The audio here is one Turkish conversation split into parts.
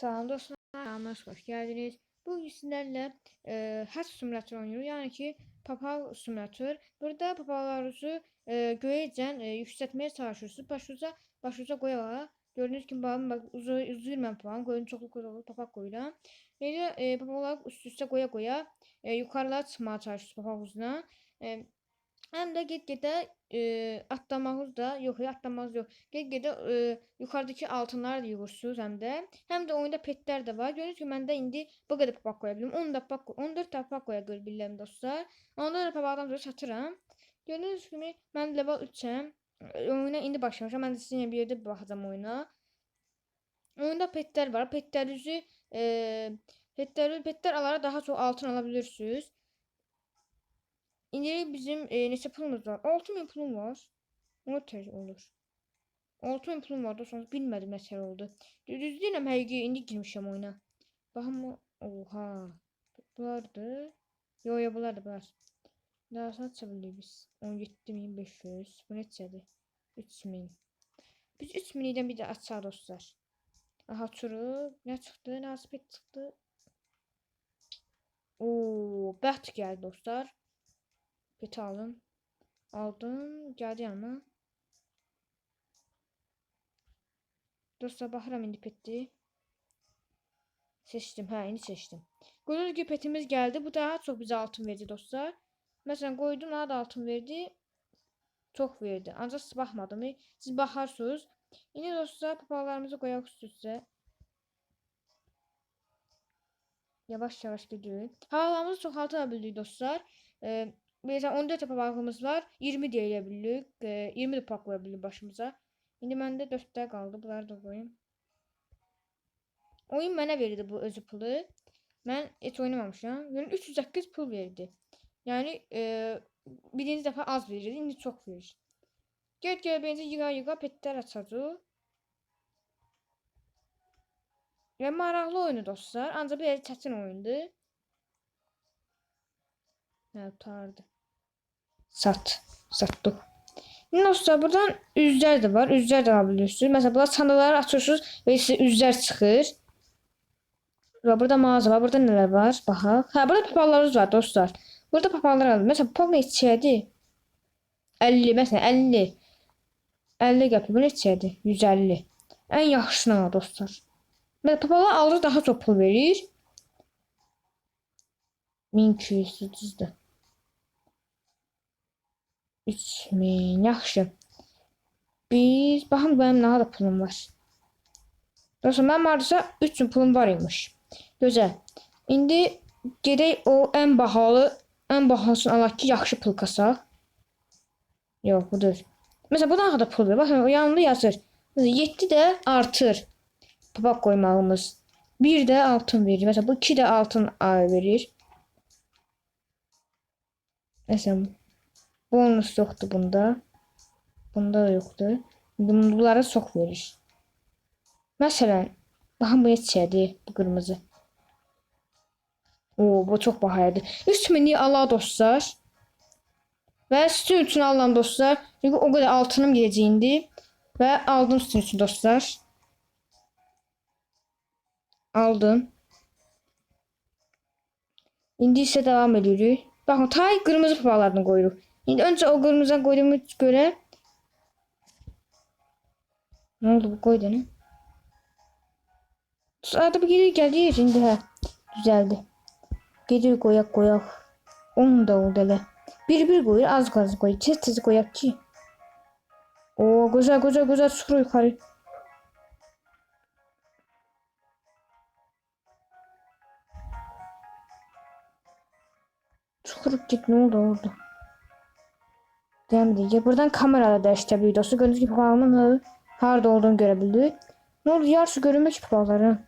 Salam dostlar, kanalıma hoş geldiniz. Bugün sizlerle e, haç simülatör oynuyoruz. Yani ki papal simülatör. Burada papallarınızı e, göyecen e, yükseltmeye çalışıyorsunuz. Başınıza, başınıza koyarak. Gördüğünüz gibi bakın bak uzun uzun ben papağan. Koyun çokluk olur papaq koyuram. Böyle e, papaqlar üst üste koya koya e, yukarılara çıkmaya çalışıyorsunuz papağuzuna. E, hem de get-gedə e, atlamağınız da yox, atlamağınız yox. Get-gedə e, yuxarıdakı altınları da yığırsınız həm də. Həm də oyunda petlər də var. Görürsünüz ki, məndə indi bu qədər papaq qoya bilim. 10 da papaq, 14 da papaq qoya bilirəm dostlar. Onda da papaqdan sonra satıram. Gördüyünüz kimi mən level 3-əm. Oyuna indi başlamışam. Mən də sizinlə bir yerdə baxacağam oyuna. Oyunda petlər var. Petlərinizi e, petlər, petlər alara daha çox altın ala bilirsiniz. İndi bizim e, neçə pulumuz var? 6000 pulum var. O tez olur. 6000 pulum var dostlar. Bilmədim nə tər oldu. Düz deyirəm həqiqi indi girmişəm oyuna. Baxın mı? Oha. Bunlardır. Yo yo bunlardır bunlar. Daha sonra aça bilirik biz. 17500. Bu neçədir? 3000. Biz 3000-dən bir də açar dostlar. Aha çuru. Nə çıxdı? Nasibet çıxdı. Oo, bəxt gəldi dostlar. Peti alın. Aldım. Geldi yanıma. Dostlar baxıram indi petdi. Seçtim. Hə, indi seçdim. Gördüğünüz gibi petimiz geldi. Bu daha çok bize altın verdi dostlar. Mesela koydum daha da altın verdi. Çok verdi. Ancak siz baxmadım. Siz baxarsınız. Yine dostlar papağalarımızı koyak üst üste. Yavaş yavaş gidiyor. Havalarımızı çok altına bildik dostlar. Ee, Mesela 14 papağımız var. 20 deyilebilirik. E, 20 de paklayabilir başımıza. İndi məndə 4-də qaldı. Bunları da qoyum. Oyun mənə verdi bu özü pulu. Mən heç oynamamışam. Yəni 308 pul verdi. Yəni e, birinci dəfə az verirdi, indi çox verir. Get gəl bence yığa yığa petlər açacaq. Və maraqlı oyunu dostlar. Ancaq bir çətin oyundur. Hə, tutardı. Sat. Sattık. Dostlar buradan üzler de var. Üzler de alabiliyorsunuz. Mesela burada sandaları açıyorsunuz ve size üzler çıkır. Ve burada mağaza var. Burada neler var? Baxaq. Ha burada papaqlarınız var dostlar. Burada papaqlar alın. Mesela papaq neçədir? 50 mesela 50. 50 qəpik. Bu neçədir? 150. En yaxşısını dostlar. Mesela papaqlar alır daha çok pul verir. 1200 düzdür. 3000 yaxşı. Biz baxın mənim nə qədər pulum var. Dostlar mənim hardasa 3000 pulum var imiş. Gözəl. İndi gedək o ən bahalı, ən bahalısını alaq ki, yaxşı pul kasaq. Yox, budur. Məsələn, bu nə qədər pul verir? Baxın, o yanında yazır. 7 də artır. Papaq qoymağımız. 1 də altın verir. Məsələn, bu 2 də altın verir. Məsələn, Bonus yoktu bunda. Bunda da yoktu. Bunlara çok verir. Mesela bakın bu neçədir bu kırmızı. Oo bu çok bahaydı. 3000'i ala dostlar. Ve sizin için alan dostlar. Çünkü o kadar altınım geleceğindi. Ve aldım sizin için dostlar. Aldım. İndi ise devam ediyoruz. Bakın tay kırmızı papalarını koyuyoruz. Şimdi önce o kırmızıdan koyduğumuz göre ne oldu bu koydu ne? Arada bir geri geldi şimdi ha. Düzeldi. Geri koyak koyak. Onu da oldu hele. Bir bir koyur az az koy. Tez tez koyak ki. Oo güzel güzel güzel sıfır yukarı. Sıfır git ne oldu oldu. Devam edeceğiz. Buradan kamerada da işte videosu. Gördüğünüz gibi papağanın harda olduğunu görebildik. Ne oldu? Yarısı görünmüyor ki papağanların.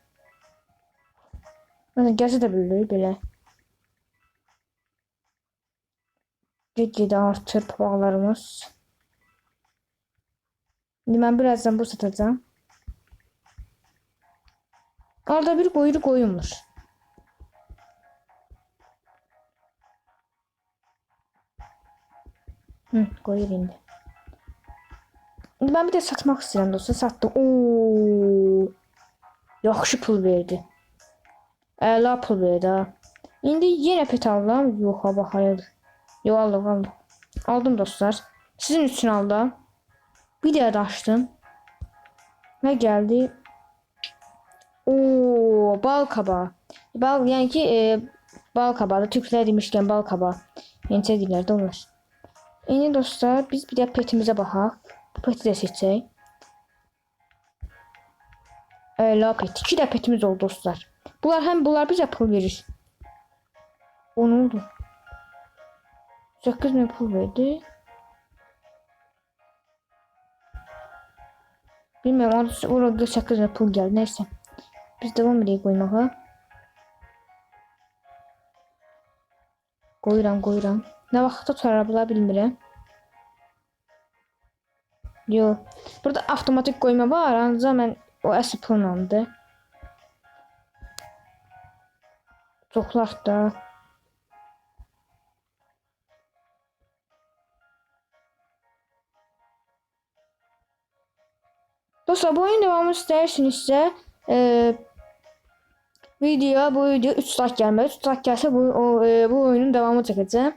Yani gerçi de bildik böyle. Gitgide artır papağanlarımız. Şimdi ben birazdan bu satacağım. Arada bir kuyruk oyunmuş. Hı, koyur indi. Ben bir de satmak istiyorum dostlar. Sattım. Oo. Yaxşı pul verdi. Əla pul verdi ha. İndi yenə pet alıram. Yox ha bax hayır. Yox aldım aldım. Aldım dostlar. Sizin üçün aldım. Bir də açdım. Nə gəldi? Oo, bal kabağı. Bal yani ki e, bal kabağı da Türkler demişken bal kabağı. Yani deyirlər də onlar. İndi dostlar biz bir də petimizə baxaq. Bu peti də seçək. Əla pet. İki də petimiz oldu dostlar. Bunlar həm bunlar bizə pul verir. O ne oldu? 8 bin pul verdi. Bilmiyorum orada 8 bin pul geldi. Neyse. Biz devam edelim koymağa. Qoyuram, qoyuram. Nə vaxtda tutara bula bilmirəm. Yo. Burada avtomatik qoyma var. Ancaq mən o əsl planlandı. Çoxlar. Dostlar bu oyun devamı istersinizse e, video bu video 3 saat gelmez. 3 saat gelse bu o, e, bu oyunun devamı çekeceğim.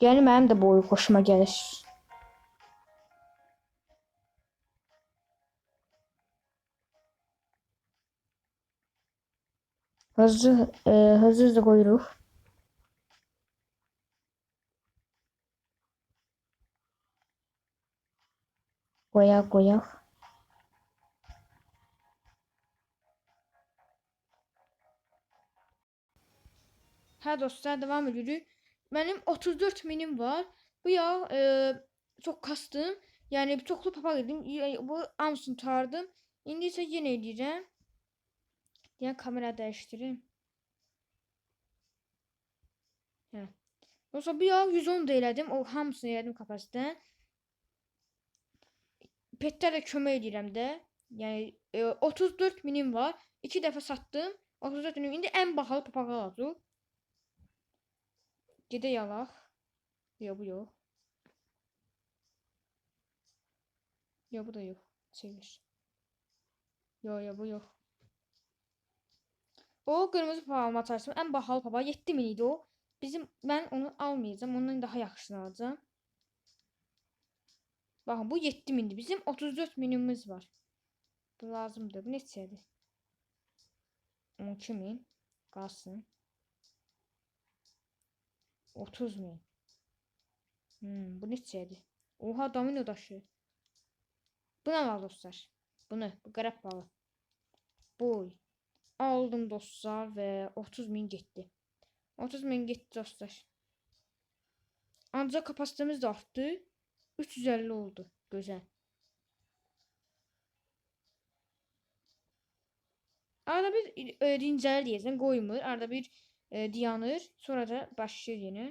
Yani benim de bu oyun hoşuma gelir. Hızlı e, hızlı hızlı koyuyoruz. Koyak koyak. Hə dostlar devam edirik. Benim 34 minim var. Bu ya e, çok kastım. Yani çoklu papaq edim. Bu hamısını tardım. İndi isə yenə edirəm. Yəni kamera dəyişdirim. Hə. Yoxsa bu ya 110 da elədim. O hamısını elədim kapasitədən. Petlərə kömək edirəm də. Yəni e, 34 minim var. 2 dəfə satdım. 34 minim. İndi ən bahalı papağı alacaq. Gedə yalaq. Yox, bu yox. Yox, bu da yox. Çevir. Yox, yox, bu yox. O qırmızı papağımı atarsam ən bahalı papaq 7000 idi o. Bizim mən onu almayacağam. Ondan daha yaxşısını alacağam. Bakın bu 7000'di. Bizim 34 minimiz var. Bu lazımdır. Neçədir? 12000 qalsın. 30 min. Hmm, bu neçədir? Oha domino daşı. Bu nə var dostlar? Bunu, bu qərab balı. Boy. Aldım dostlar və 30 min getdi. 30 min getdi dostlar. Ancaq kapasitemiz də artdı. 350 oldu. Güzel. Arada bir e, dincəl deyəsən qoymur. Arada bir e, dayanır. Sonra da başlayır yenə.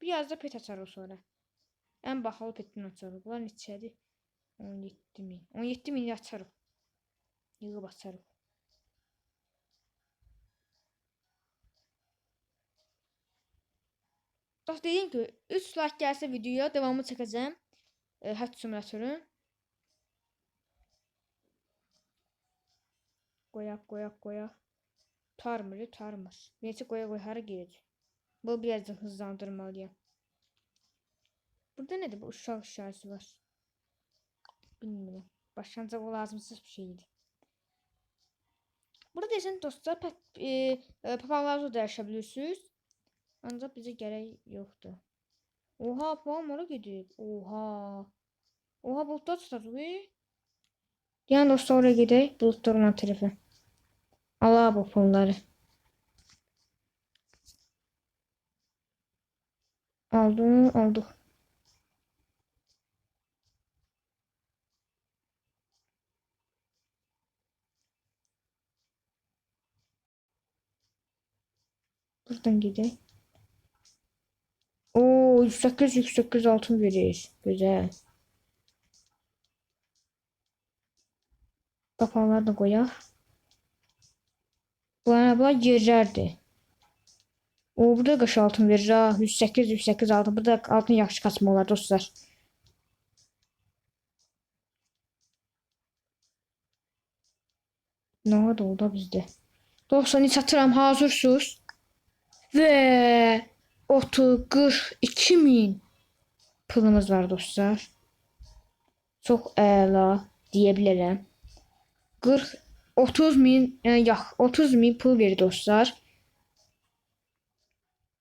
Biraz da pet açarıq sonra. Ən bahalı petini açarıq. Bunlar neçədir? 17 min. 17 min açarıq. Yığıb açarıq. Dost dedim ki 3 like gəlsə videoya devamı çəkəcəm. E, Hət simülatörün. Qoyaq, qoyaq, qoyaq. Tarmır, tarmır. Neyse qoya qoy hara gedəcək. Bu biraz da hızlandırmalıyam. Burada nedir? Bu uşaq işarəsi var. Bilmirəm. Başlanacaq o lazımsız bir şeydir. Burada desən dostlar, e, e, papaqlarınızı da dəyişə bilirsiniz. Ancaq bizə gərək yoxdur. Oha, ora gedib. Oha. Oha, buludlar tutacaq. Yəni dostlar oraya gedək, buludlar olan tərəfə. Allah bu pulları. Aldım, aldık. Buradan gidelim. 108 108 altın veriyor. Güzel. Kapanları da koyak. Bu araba girerdi. O burada kaç altın verir ha. 108 108 altın. Burada altın yaxşı kaçmalar dostlar. Ne oldu da bizde. 90'ı satıram hazırsınız. Ve 30 42 min pulumuz var dostlar. Çox əla deyə bilərəm. 40 30 min, yəni yox, 30 min pul verdi dostlar.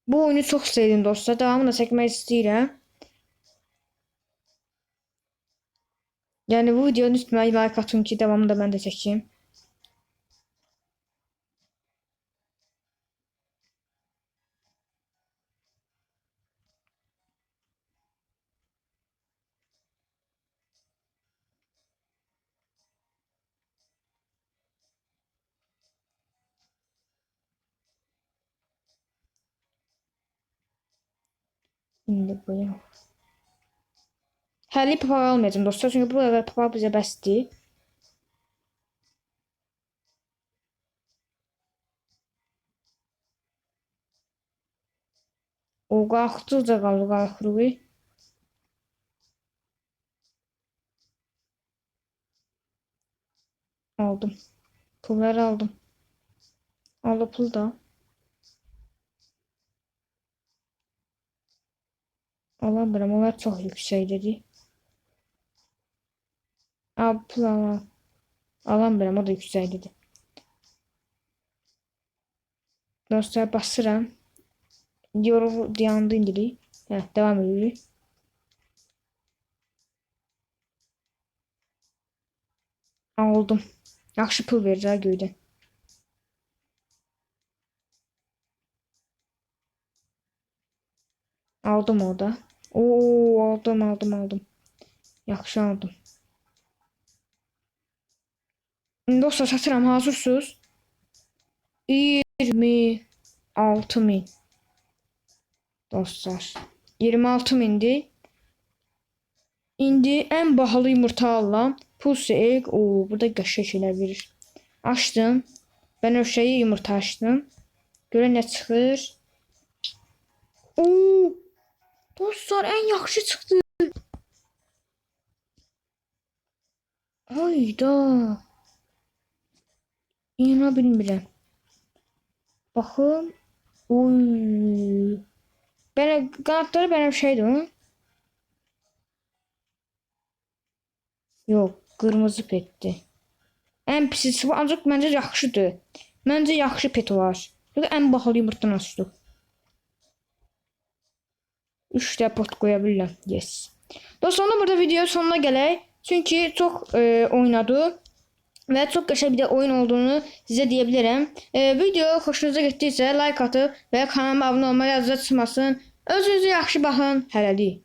Bu oyunu çox sevdim dostlar. Davamını da çəkmək istəyirəm. Yəni bu videonun üstünə like atın ki, davamını da mən də çəkeyim. İndi bu ya. Həli papaq almayacağım dostlar. Çünki bu qədər papaq bizə bəsdir. O qalxdıqca qalır qalxırıq. Aldım. Pulları aldım. Aldı pul da. Alamıyorum. Onlar çok yüksek dedi. Al pul al. Alamıyorum. O da yüksek dedi. Dostlar basıram. Yoru dayandı indiri. Heh, devam ediyoruz. Aldım. Yaxşı pul verir ha göydən. Aldım orada. Oo aldım aldım aldım. Yaxşı aldım. Dostlar satıram hazırsınız. 26 min. Dostlar. 26 mindi. İndi en bahalı yumurta alıram. Pulse egg. Oo burada qəşəng şeylər verir. Açdım. Şeyi yumurta açtım. Görə nə çıxır? Oo! Dostlar en yaxşı çıxdı. Hayda. İna bilmirəm. Baxın. Oy. Belə qanadları benim şeydir mi? Yox, qırmızı petdir. Ən pisi ancaq məncə yaxşıdır. Məncə yaxşı pet var. Yox, ən bahalı yumurtadan açdıq. 3 də pot qoya. Yes. Dostlar, burada video sonuna gələk. Çünki çox e, oynadı və çox qəşəng bir də oyun olduğunu sizə deyə bilərəm. E, video xoşunuza getdiysə like atıb və kanalıma abunə olmağı yadınızda çıxmasın. Özünüzə yaxşı baxın. Hələlik.